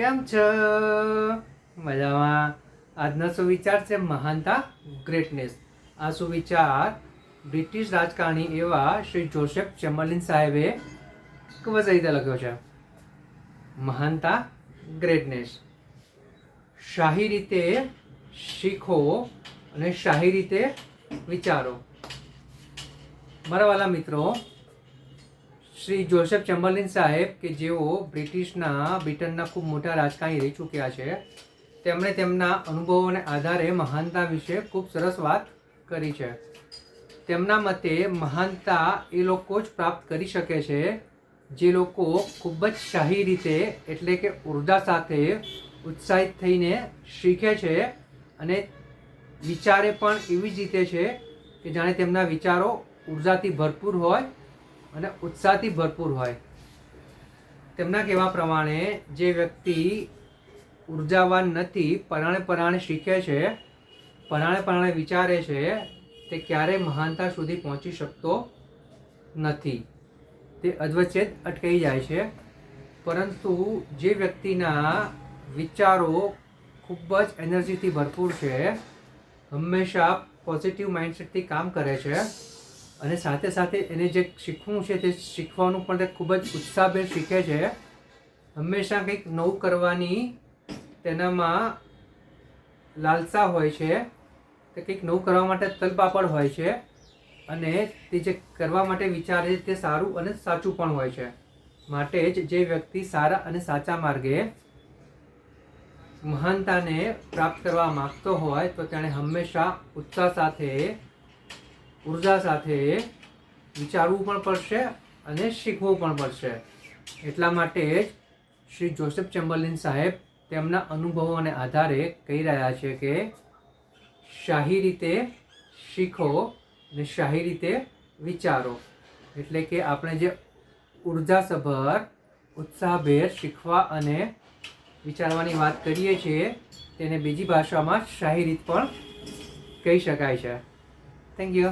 કેમ છો? મજામાં. આજનો સુવિચાર છે મહાનતા ગ્રેટનેસ આ સુવિચાર બ્રિટિશ રાજકારણી એવા શ્રી જોસેફ ચેમ્બરલિન સાહેબે ખૂબ જ રીતે લખ્યો છે. મહાનતા ગ્રેટનેસ શાહી રીતે શીખો અને શાહી રીતે વિચારો. મારા વાલા મિત્રો શ્રી જોસેફ ચેમ્બરલિન સાહેબ કે જેઓ બ્રિટિશના, બ્રિટનના ખૂબ મોટા રાજકારણી રહી ચૂક્યા છે, તેમણે તેમના અનુભવોને આધારે મહાનતા વિશે ખૂબ સરસ વાત કરી છે. તેમના મતે મહાનતા એ લોકો જ પ્રાપ્ત કરી શકે છે, જે લોકો ખૂબ જ શાહી રીતે એટલે કે ઊર્જા સાથે ઉત્સાહિત થઈને શીખે છે અને વિચારે પણ એવી જ રીતે છે કે જાણે તેમના વિચારો ઉર્જાથી ભરપૂર હોય અને ઉત્સાહથી ભરપૂર હોય. તેમના કહેવા પ્રમાણે જે વ્યક્તિ ઉર્જાવાન નથી, પરાણે પરાણે શીખે છે, પરાણે પરાણે વિચારે છે, તે ક્યારેય મહાનતા સુધી પહોંચી શકતો નથી. તે અધવચ્ચે જ અટકાઈ જાય છે. પરંતુ જે વ્યક્તિના વિચારો ખૂબ જ એનર્જીથી ભરપૂર છે, હંમેશા પોઝિટિવ માઇન્ડસેટથી કામ કરે છે. અને સાથે સાથે એને જે શીખવું છે તે શીખવાનું પણ તે ખૂબ જ ઉત્સાહભેર શીખે છે. હંમેશા કંઈક નવું કરવાની તેનામાં લાલસા હોય છે. તે કંઈક નવું કરવા માટે તલપાપડ હોય છે અને તે જે કરવા માટે વિચારે છે તે સારું અને સાચું પણ હોય છે. માટે જ જે વ્યક્તિ સારા અને સાચા માર્ગે મહાનતાને પ્રાપ્ત કરવા માગતો હોય તો તેણે હંમેશા ઉત્સાહ સાથે ઊર્જા સાથે વિચારવું પણ પડશે અને શીખવું પણ પડશે. એટલા માટે જ શ્રી જોસેફ ચેમ્બરલિન સાહેબ તેમના અનુભવોને આધારે કહી રહ્યા છે કે શાહી રીતે શીખો અને શાહી રીતે વિચારો. એટલે કે આપણે જે ઉર્જાસભર ઉત્સાહભેર શીખવા અને વિચારવાની વાત કરીએ છીએ, તેને બીજી ભાષામાં શાહી રીત પણ કહી શકાય છે. Thank you